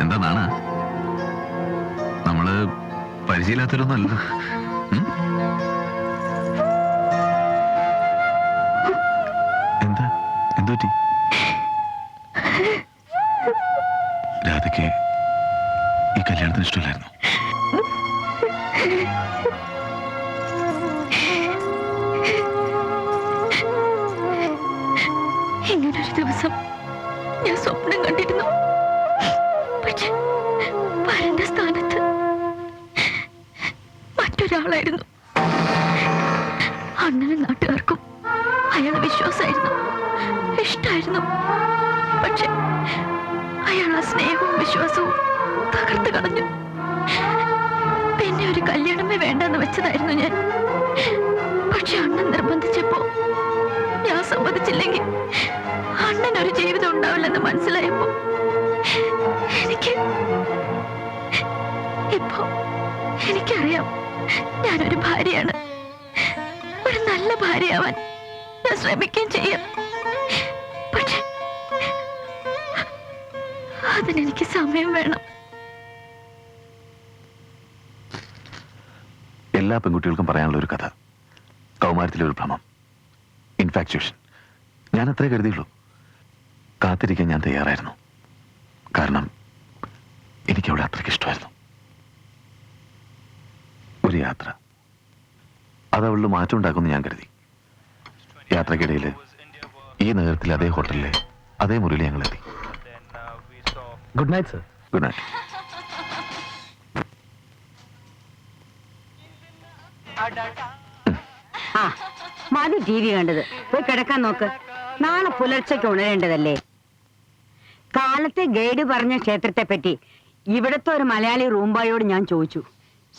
എന്താ നാണ? നമ്മൾ പരിചയമില്ലാത്തവരൊന്നും എന്താ? എന്തോറ്റി രാധയ്ക്ക് ഈ കല്യാണത്തിന് ഇഷ്ടമില്ലായിരുന്നു. ഇങ്ങനൊരു ദിവസം ഞാൻ സ്വപ്നം കണ്ടിരുന്നു മറ്റൊരാളായിരുന്നു അണ്ണനും നാട്ടുകാർക്കും അയാളെ വിശ്വാസമായിരുന്നു. ഇഷ്ടായിരുന്നു. പക്ഷെ അയാൾ ആ സ്നേഹവും വിശ്വാസവും തകർത്ത് കളഞ്ഞു. പിന്നെ ഒരു കല്യാണമേ വേണ്ടെന്ന് വെച്ചതായിരുന്നു ഞാൻ. പക്ഷെ അണ്ണൻ നിർബന്ധിച്ചപ്പോ ഞാൻ സമ്മതിച്ചില്ലെങ്കിൽ അണ്ണൻ ഒരു ജീവിതം ഉണ്ടാവില്ലെന്ന് മനസ്സിലായപ്പോ എനിക്ക് ഇപ്പോ എനിക്കറിയാം. ഞാനൊരു ഭാര്യയാണ്. ഒരു നല്ല ഭാര്യയാവാൻ ഞാൻ ശ്രമിക്കുകയും ചെയ്യാം. പക്ഷെ അതിനെനിക്ക് സമയം വേണം. എല്ലാ പെൺകുട്ടികൾക്കും പറയാനുള്ള ഒരു കഥ. കൗമാരത്തിലെ ഒരു ഭ്രമം. ഇൻഫാക്ച്വേഷൻ ഞാൻ അത്രേ കരുതിയുള്ളൂ. കാത്തിരിക്കാൻ ഞാൻ തയ്യാറായിരുന്നു. കാരണം എനിക്കവിടെ അത്രയ്ക്ക് ഇഷ്ടമായിരുന്നു. ഒരു യാത്ര. അത് അവളിൽ മാറ്റം ഉണ്ടാക്കുമെന്ന് ഞാൻ കരുതി. യാത്രക്കിടയിൽ ഈ നഗരത്തിലെ അതേ ഹോട്ടലിലെ അതേ മുറിയിൽ ഞങ്ങൾ എത്തി. Good night sir good night മതി ടി വി കണ്ടത്. പോയി കിടക്കാൻ നോക്ക്. നാളെ പുലർച്ചയ്ക്ക് ഉണരേണ്ടതല്ലേ? കാലത്തെ ഗൈഡ് പറഞ്ഞ ക്ഷേത്രത്തെ പറ്റി ഇവിടുത്തെ ഒരു മലയാളി റൂംബായോട് ഞാൻ ചോദിച്ചു.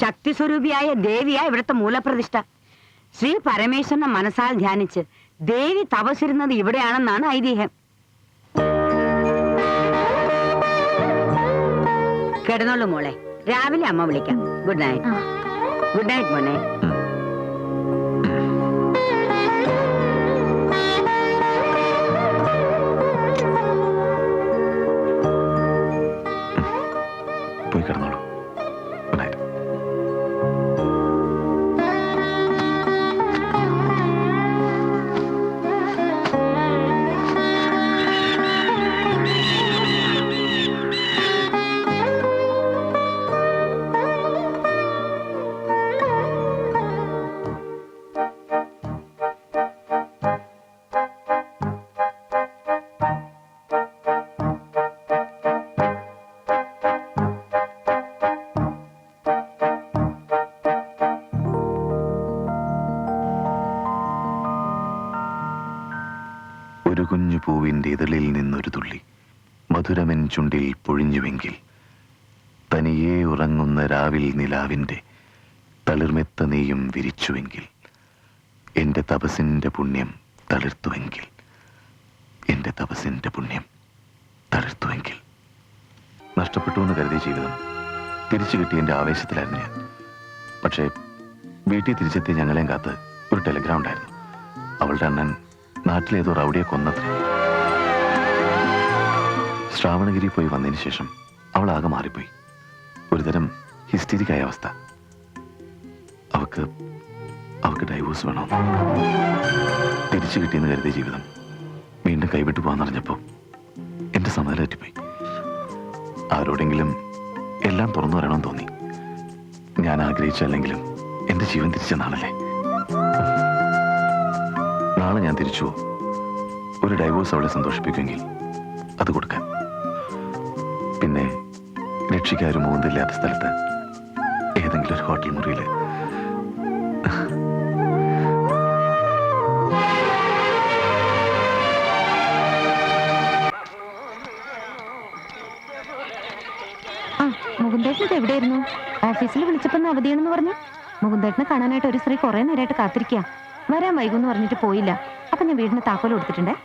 ശക്തി സ്വരൂപിയായ ദേവിയാ ഇവിടുത്തെ മൂലപ്രതിഷ്ഠ. ശ്രീ പരമേശ്വരനെ മനസ്സാൽ ധ്യാനിച്ച് ദേവി തപസിരുന്നത് ഇവിടെയാണെന്നാണ് ഐതിഹ്യം. കിടന്നോളൂ മോളെ. രാവിലെ അമ്മ വിളിക്കാം. ഗുഡ് നൈറ്റ് ഗുഡ് നൈറ്റ് മോനെ. പൂവിന്റെ ഇതളിൽ നിന്നൊരു തുള്ളി. മധുരമെൻ ചുണ്ടിൽ പൊഴിഞ്ഞുവെങ്കിൽ. തനിയെ ഉറങ്ങുന്ന രാവിൽ നിലാവിന്റെ തളിർമെത്ത നീയും വിരിച്ചുവെങ്കിൽ. എന്റെ തപസിന്റെ പുണ്യം തളിർത്തുവെങ്കിൽ. എന്റെ തപസിന്റെ പുണ്യം തളിർത്തുവെങ്കിൽ. നഷ്ടപ്പെട്ടു എന്ന് കരുതിയ ജീവിതം തിരിച്ചു കിട്ടിയതിന്റെ ആവേശത്തിലായിരുന്നു ഞാൻ. പക്ഷേ വീട്ടിൽ തിരിച്ചെത്തിയ ഞങ്ങളെയും കാത്ത് ഒരു ടെലിഗ്രാം ഉണ്ടായിരുന്നു. അവളുടെ അണ്ണൻ നാട്ടിലേതോ റൗഡിയെ കൊന്നത്രേ. ശ്രാവണഗിരി പോയി വന്നതിന് ശേഷം അവൾ ആകെ മാറിപ്പോയി. ഒരുതരം ഹിസ്റ്റീരിക്കായ അവസ്ഥ. അവക്ക് അവക്ക് ഡൈവോഴ്സ് വേണം? തിരിച്ചു കിട്ടിയെന്ന് കരുതിയ ജീവിതം വീണ്ടും കൈവിട്ടു പോകാന്നറിഞ്ഞപ്പോൾ എന്റെ സമാധാനം തെറ്റിപ്പോയി. ആരോടെങ്കിലും എല്ലാം തുറന്നു വരണമെന്ന് തോന്നി. ഞാൻ ആഗ്രഹിച്ചല്ലെങ്കിലും എന്റെ ജീവൻ തിരിച്ച നാളല്ലേ? നാളെ ഞാൻ തിരിച്ചു ഒരു ഡൈവോഴ്സ് അവളെ സന്തോഷിപ്പിക്കുമെങ്കിൽ അത് കൊടുക്കാൻ. രക്ഷിക്കാരും മൂന്നില്ലാത്ത സ്ഥലത്ത് ഏതെങ്കിലും ഒരു ഹോട്ടൽ മുറിയിൽ. മുകുന്ദേട്ടൻ എവിടെയായിരുന്നു? ഓഫീസിൽ വിളിച്ചപ്പോ അവധിയാണെന്ന് പറഞ്ഞു. മുകുന്ദേട്ടനെ കാണാനായിട്ട് ഒരു സ്ത്രീ കുറെ നേരമായിട്ട് കാത്തിരിക്കുക വരാൻ വൈകുമെന്ന് പറഞ്ഞിട്ട് പോയില്ല. അപ്പൊ ഞാൻ വീടിന് താക്കോൽ കൊടുത്തിട്ടുണ്ടേ?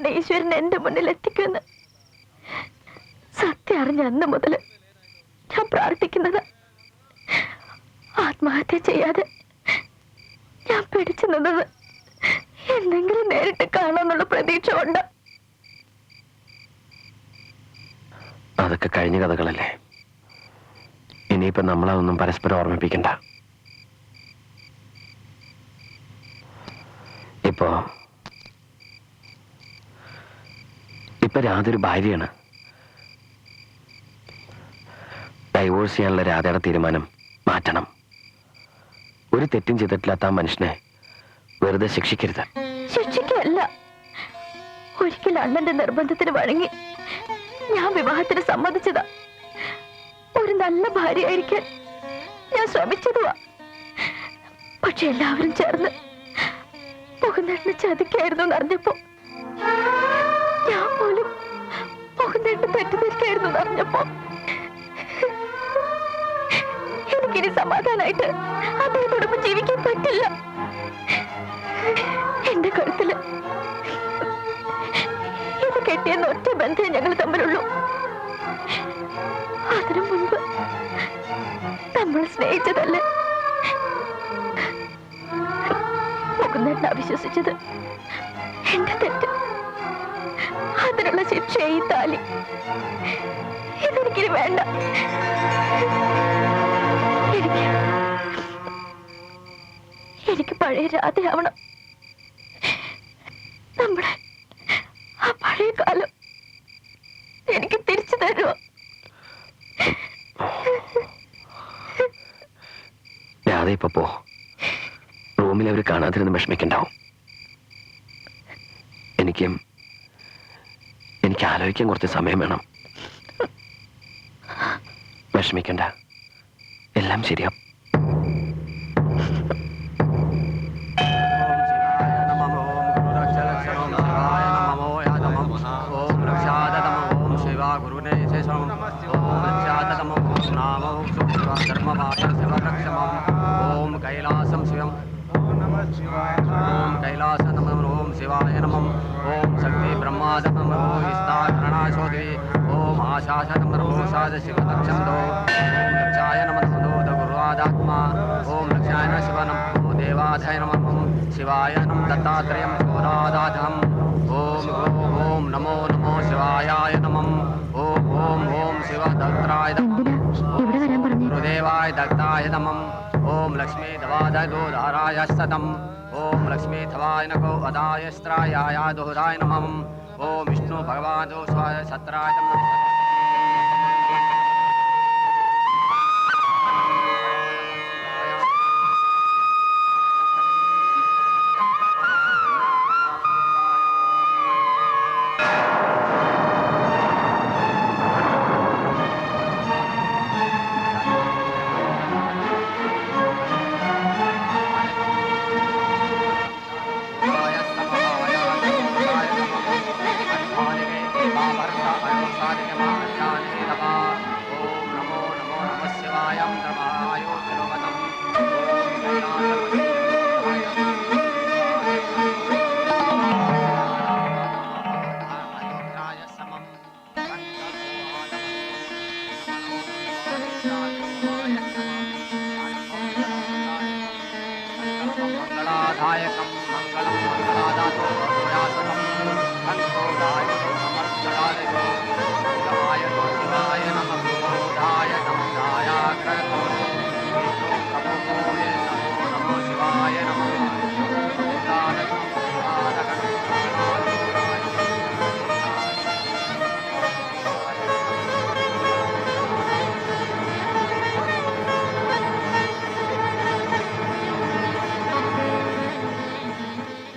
മുകുന്ദേട്ടനെ ഈശ്വരൻ എന്റെ മുന്നിൽ എത്തിക്കുമെന്ന് സത്യം അറിഞ്ഞ അന്ന് മുതൽ ഞാൻ പ്രാർത്ഥിക്കുന്നത് ആത്മഹത്യ ചെയ്യാതെ ഞാൻ പിടിച്ചു നിന്നത് എന്തെങ്കിലും നേരിട്ട് കാണാമെന്നുള്ള പ്രതീക്ഷ കൊണ്ട്. അതൊക്കെ കഴിഞ്ഞ കഥകളല്ലേ? ഇനിയിപ്പോ നമ്മളതൊന്നും പരസ്പരം ഓർമ്മിപ്പിക്കണ്ട. ഇപ്പോ ഇപ്പൊ രാധൊരു ഭാര്യയാണ്. ഡൈവോഴ്സ് ചെയ്യാനുള്ള രാധയുടെ തീരുമാനം മാറ്റണം. ഒരു തെറ്റും ചെയ്തിട്ടില്ലാത്ത ആ മനുഷ്യനെ വെറുതെ ശിക്ഷിക്കരുത്. ശിക്ഷിക്കല്ല. ഒരിക്കൽ അണ്ണന്റെ നിർബന്ധത്തിന് വഴങ്ങി ഞാൻ വിവാഹത്തിന് സമ്മതിച്ചതാ. ഒരു നല്ല ഭാര്യയായിരിക്കാൻ ഞാൻ ശ്രമിച്ചതുവാ. പക്ഷെ എല്ലാവരും ചേർന്ന് മുകുന്ദേട്ടനെ ചതിക്കായിരുന്നു എന്നറിഞ്ഞപ്പോ മുകുന്ദേട്ടനെ തെറ്റിദ്ധരിക്കായിരുന്നു അറിഞ്ഞപ്പോ എനിക്കിനി സമാധാനായിട്ട് അദ്ദേഹത്തോടൊപ്പം ജീവിക്കാൻ പറ്റില്ല. എന്റെ കഴുത്തിൽ ഇത് കെട്ടിയെന്ന ഒറ്റ ബന്ധേ ഞങ്ങൾ തമ്മിലുള്ളൂ. അതിനു മുൻപ് നമ്മൾ സ്നേഹിച്ചതല്ലേ? മുകുന്ദേട്ടൻ അവിശ്വസിച്ചത് ഇതെനിക്കിനി വേണ്ട. എനിക്ക് പഴയ രാധയാവണം. നമ്മുടെ ആ പഴയ കാലം എനിക്ക് തിരിച്ചു തരുമോ രാധ ഇപ്പൊ പോ. റൂമിൽ അവർ കാണാതിരുന്ന് വിഷമിക്കണ്ടാവും. എനിക്കും എനിക്ക് ആലോചിക്കാൻ കുറച്ച് സമയം വേണം. വിഷമിക്കണ്ട. എല്ലാം ശരിയാ. कैलासं शिवम् ॐ कैलास नमः ॐ शिवाय नमः ॐ शक्ति ब्रह्माद नमः शाशतमरोषाद शिवदक्षन्दो लक्षाय नमस्तोद गुरुवादात्मा ॐ लक्षाय न शिव नमो देवाधय नमः शिवाय नम दत्तात्रेयं शोरादाधम् ॐ ॐ नमो नमो शिवायाय नमः ॐ ॐ ॐ शिवदत्राय गुरुदेवाय दत्ताय नमः ॐ लक्ष्मी धवादगोधाराय सतम् ॐ लक्ष्मी धवाय नको अदाय स्त्रायाय दोधाय नमः ॐ विष्णु भगवान् स्वाय सत्राय नमः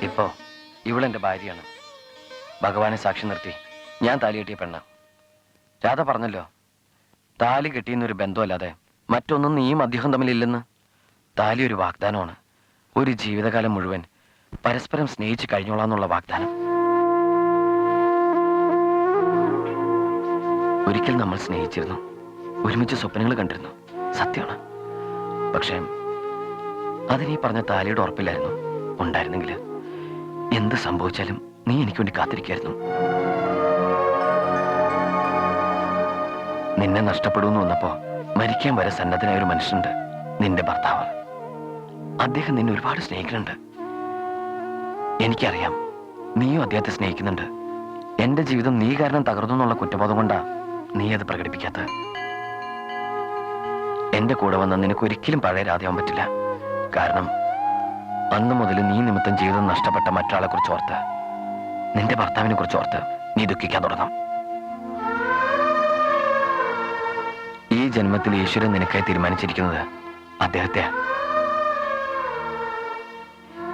ഇപ്പോ ഇവളെന്റെ ഭാര്യയാണ്. ഭഗവാനെ സാക്ഷി നിർത്തി. ഞാൻ താലി കെട്ടിയ പെണ്ണ. രാധ പറഞ്ഞല്ലോ താലി കെട്ടിയെന്നൊരു ബന്ധമല്ലാതെ മറ്റൊന്നും നീയും അദ്ദേഹം തമ്മിലില്ലെന്ന്. താലി ഒരു വാഗ്ദാനമാണ്. ഒരു ജീവിതകാലം മുഴുവൻ പരസ്പരം സ്നേഹിച്ച് കഴിഞ്ഞോളാന്നുള്ള വാഗ്ദാനം. ഒരിക്കൽ നമ്മൾ സ്നേഹിച്ചിരുന്നു. ഒരുമിച്ച് സ്വപ്നങ്ങൾ കണ്ടിരുന്നു. സത്യമാണ്. പക്ഷേ അതിനീ പറഞ്ഞ താലിയുടെ ഉറപ്പില്ലായിരുന്നു. ഉണ്ടായിരുന്നെങ്കിൽ എന്ത് സംഭവിച്ചാലും നീ എനിക്ക് വേണ്ടി കാത്തിരിക്കായിരുന്നു. നിന്നെ നഷ്ടപ്പെടുമെന്ന് വന്നപ്പോ മരിക്കാൻ വരെ സന്നദ്ധനായ ഒരു മനുഷ്യനുണ്ട് നിന്റെ ഭർത്താവ്. അദ്ദേഹം നിന്നെ ഒരുപാട് സ്നേഹിക്കുന്നുണ്ട്. എനിക്കറിയാം നീയും അദ്ദേഹത്തെ സ്നേഹിക്കുന്നുണ്ട്. എന്റെ ജീവിതം നീ കാരണം തകർന്നു എന്നുള്ള കുറ്റബോധം കൊണ്ടാ നീ അത് പ്രകടിപ്പിക്കാത്ത എന്റെ കൂടെ വന്ന നിനക്ക് ഒരിക്കലും പഴയ പറ്റില്ല. കാരണം അന്ന് മുതൽ നീ നിമിത്തം ജീവിതം നഷ്ടപ്പെട്ട മറ്റൊരാളെ കുറിച്ച് ഓർത്ത് നിന്റെ ഭർത്താവിനെ കുറിച്ച് ഓർത്ത് നീ ദുഃഖിക്കാൻ തുടങ്ങാം. ഈ ജന്മത്തിൽ ഈശ്വരൻ നിനക്കായി തീരുമാനിച്ചിരിക്കുന്നത് അദ്ദേഹത്തെ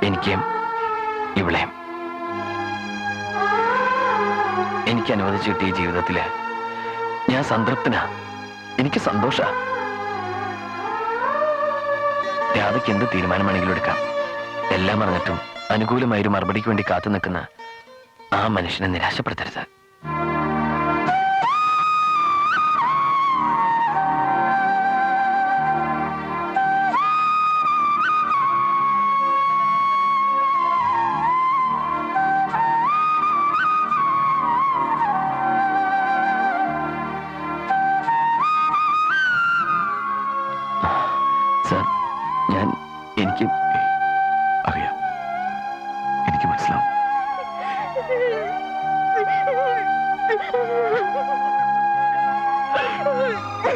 എനിക്കും ഇവിളെയും. എനിക്ക് അനുവദിച്ചു കിട്ടിയ ജീവിതത്തിൽ ഞാൻ സംതൃപ്തനാ. എനിക്ക് സന്തോഷ. രാധയ്ക്ക് എന്ത് തീരുമാനമാണെങ്കിലും എടുക്കാം. എല്ലാം അറിഞ്ഞിട്ടും അനുകൂലമായൊരു മറുപടിക്ക് വേണ്ടി കാത്തു നിൽക്കുന്ന ആ മനുഷ്യനെ നിരാശപ്പെടുത്തരുത്.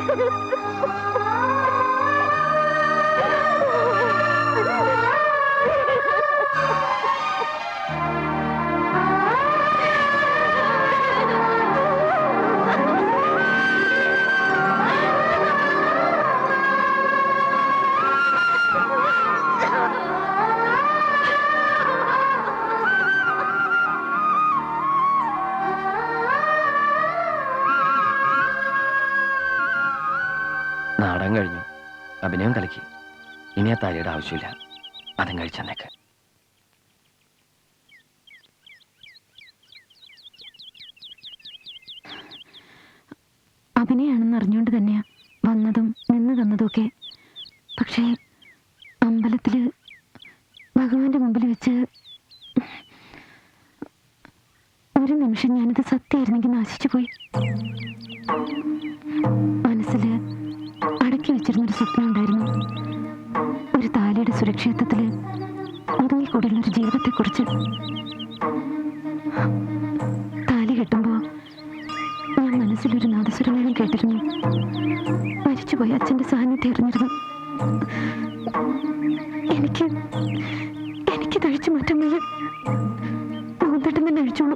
Ha ha ha! നാടകം കഴിഞ്ഞു അഭിനയം കളിക്ക്. ഇനി ആ താലിയുടെ ആവശ്യമില്ല. അതും കഴിച്ചെന്നേക്ക് അഭിനയാണെന്ന് അറിഞ്ഞുകൊണ്ട് തന്നെയാ വന്നതും നിന്ന് തന്നതും ഒക്കെ പക്ഷേ അമ്പലത്തിൽ ഭഗവാന്റെ മുമ്പിൽ വെച്ച് ഒരു നിമിഷം ഞാനത് സത്യമായിരുന്നെങ്കിൽ നാശിച്ചു പോയി. മനസ്സിൽ അടക്കി വെച്ചിരുന്നൊരു സ്വപ്നം ഉണ്ടായിരുന്നു ഒരു താലിയുടെ സുരക്ഷിതത്വത്തിൽ ഒതുങ്ങിക്കൂടുന്ന ഒരു ജീവിതത്തെക്കുറിച്ച് താലി കെട്ടുമ്പോൾ ഞാൻ മനസ്സിലൊരു നാദസ്വരങ്ങളും കേട്ടിരുന്നു. മരിച്ചുപോയ അച്ഛന്റെ സാന്നിധ്യം അറിഞ്ഞിരുന്നു. എനിക്ക് എനിക്ക് കഴിച്ചു മാറ്റാൻ വയ്യ. മുഖത്തിട്ട് തന്നെ അഴിച്ചോളൂ.